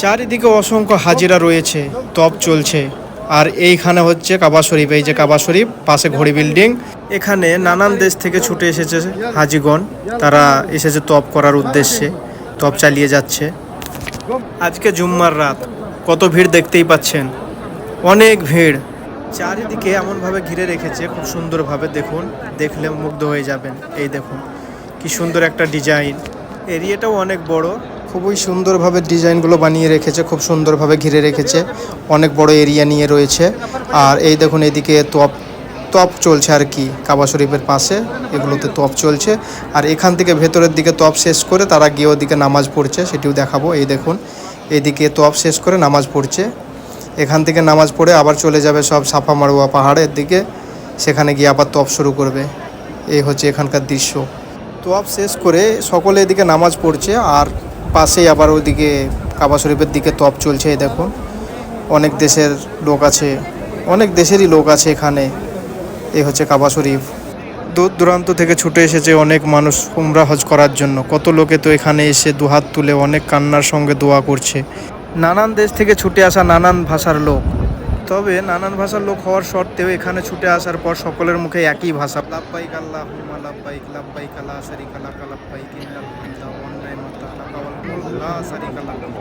চারিদিকে অসংখ্য হাজিরা রয়েছে, তপ চলছে। আর এইখানে হচ্ছে কাবা শরীফ, এই যে কাবা শরীফ, পাশে ঘড়ি বিল্ডিং। এখানে নানান দেশ থেকে ছুটে এসেছে হাজিগণ। তারা এসেছে তপ করার উদ্দেশ্যে, তপ চালিয়ে যাচ্ছে। আজকে জুম্মার রাত, কত ভিড় দেখতেই পাচ্ছেন। অনেক ভিড়। চারিদিকে এমনভাবে ঘিরে রেখেছে, খুব সুন্দরভাবে দেখুন, দেখলে মুগ্ধ হয়ে যাবেন। এই দেখুন, কি সুন্দর একটা ডিজাইন। এরিয়াটাও অনেক বড় খুবই সুন্দরভাবে ডিজাইনগুলো বানিয়ে রেখেছে, খুব সুন্দরভাবে ঘিরে রেখেছে, অনেক বড় এরিয়া নিয়ে রয়েছে। আর এই দেখুন এদিকে তপ তপ চলছে আর কি, কাবা শরীফের পাশে, এগুলোতে তপ চলছে। আর এখান থেকে ভেতরের দিকে তপ শেষ করে তারা গিয়ে ওদিকে নামাজ পড়ছে, সেটিও দেখাবো, এই দেখুন, এদিকে তপ শেষ করে নামাজ পড়ছে। এখান থেকে নামাজ পড়ে আবার চলে যাবে সব সাফা মারুয়া পাহাড়ের দিকে, সেখানে গিয়ে আবার তপ শুরু করবে। এই হচ্ছে এখানকার দৃশ্য। তপ শেষ করে সকলে এদিকে নামাজ পড়ছে, আর পাশেই আবার ওইদিকে কাবা শরীফের দিকে তপ চলছে দেখুন। অনেক দেশের লোক আছে, অনেক দেশেরই লোক আছে এখানে। এই হচ্ছে কাবা শরীফ। দূর দূরান্ত থেকে ছুটে এসেছে অনেক মানুষ উমরা হজ করার জন্য। কত লোকে তো এখানে এসে দুহাত তুলে অনেক কান্নার সঙ্গে দোয়া করছে। নানান দেশ থেকে ছুটে আসা নানান ভাষার লোক। তবে নানান ভাষার লোক হওয়ার সত্ত্বেও এখানে ছুটে আসার পর সকলের মুখে একই ভাষা।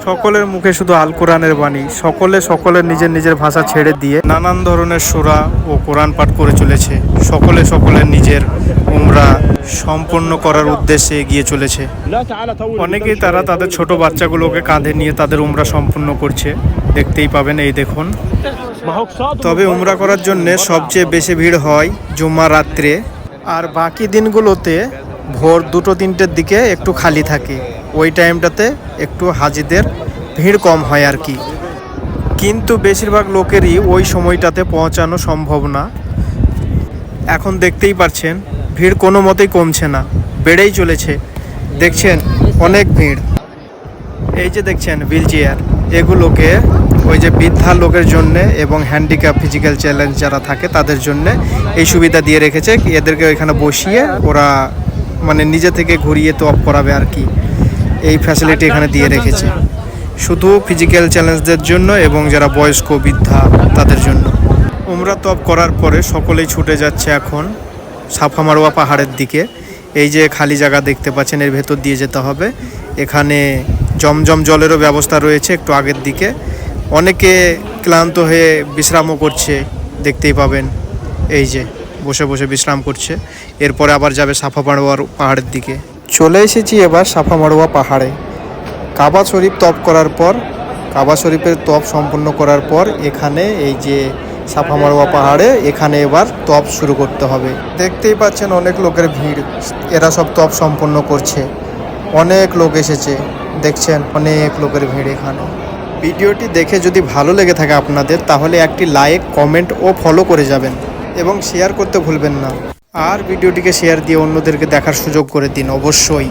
সকলের মুখে শুধু আল কোরআনের বাণী, সকলে সকলের নিজের নিজের ভাষা ছেড়ে দিয়ে নানান ধরনের সুরা ও কোরআন পাঠ করে চলেছে। সকলে সকলের নিজের উমরা সম্পন্ন করার উদ্দেশ্যে এগিয়ে চলেছে। অনেকেই তারা তাদের ছোট বাচ্চাগুলোকে কাঁধে নিয়ে তাদের উমরা সম্পন্ন করছে। দেখতেই পাবেন, এই দেখুন। তবে উমরা করার জন্য সবচেয়ে বেশি ভিড় হয় জুম্মা রাত্রে। আর বাকি দিনগুলোতে ভোর দুটো তিনটের দিকে একটু খালি থাকে। ওই টাইমটাতে একটু হাজিদের ভিড় কম হয় আর কি। কিন্তু বেশিরভাগ লোকেরই ওই সময়টাতে পৌঁছানো সম্ভব না। এখন দেখতেই পাচ্ছেন ভিড় কোনো মতেই কমছে না। বেড়েই চলেছে। দেখছেন, অনেক ভিড়। এই যে দেখছেন, হুইল চেয়ার। এগুলোকে ওই যে বৃদ্ধা লোকের জন্য এবং হ্যান্ডিক্যাপ ফিজিক্যাল চ্যালেঞ্জ যারা থাকে তাদের জন্য এই সুবিধা দিয়ে রেখেছে এদেরকে ওইখানে বসিয়ে ওরা মানে নিজে থেকে ঘুরিয়ে তো অফ করাবে আর কি। এই ফ্যাসিলিটি এখানে দিয়ে রেখেছে। শুধু ফিজিক্যাল চ্যালেঞ্জদের জন্য এবং যারা বয়স্ক, বৃদ্ধা তাদের জন্য। উমরা তপ করার পরে সকলেই ছুটে যাচ্ছে এখন সাফা মারোয়া পাহাড়ের দিকে। এই যে খালি জায়গা দেখতে পাচ্ছেন, এর ভেতর দিয়ে যেতে হবে। এখানে জমজম জলেরও ব্যবস্থা রয়েছে একটু আগের দিকে। অনেকে ক্লান্ত হয়ে বিশ্রামও করছে, দেখতেই পাবেন। এই যে, বসে বসে বিশ্রাম করছে। এরপরে আবার যাবে সাফা মারোয়ার পাহাড়ের দিকে। চলে এসেছি এবার সাফা মারোয়া পাহাড়ে। কাবা শরীফ তপ করার পর, কাবা শরীফের তপ সম্পন্ন করার পর এখানে এই যে সাফা মারোয়া পাহাড়ে এখানে এবার তপ শুরু করতে হবে। দেখতেই পাচ্ছেন অনেক লোকের ভিড়। এরা সব তপ সম্পন্ন করছে। অনেক লোক এসেছে। দেখছেন অনেক লোকের ভিড় এখানে। ভিডিওটি দেখে যদি ভালো লেগে থাকে আপনাদের, তাহলে একটি লাইক কমেন্ট ও ফলো করে যাবেন এবং শেয়ার করতে ভুলবেন না। আর ভিডিওটিকে শেয়ার দিয়ে অন্যদেরকে দেখার সুযোগ করে দিন অবশ্যই।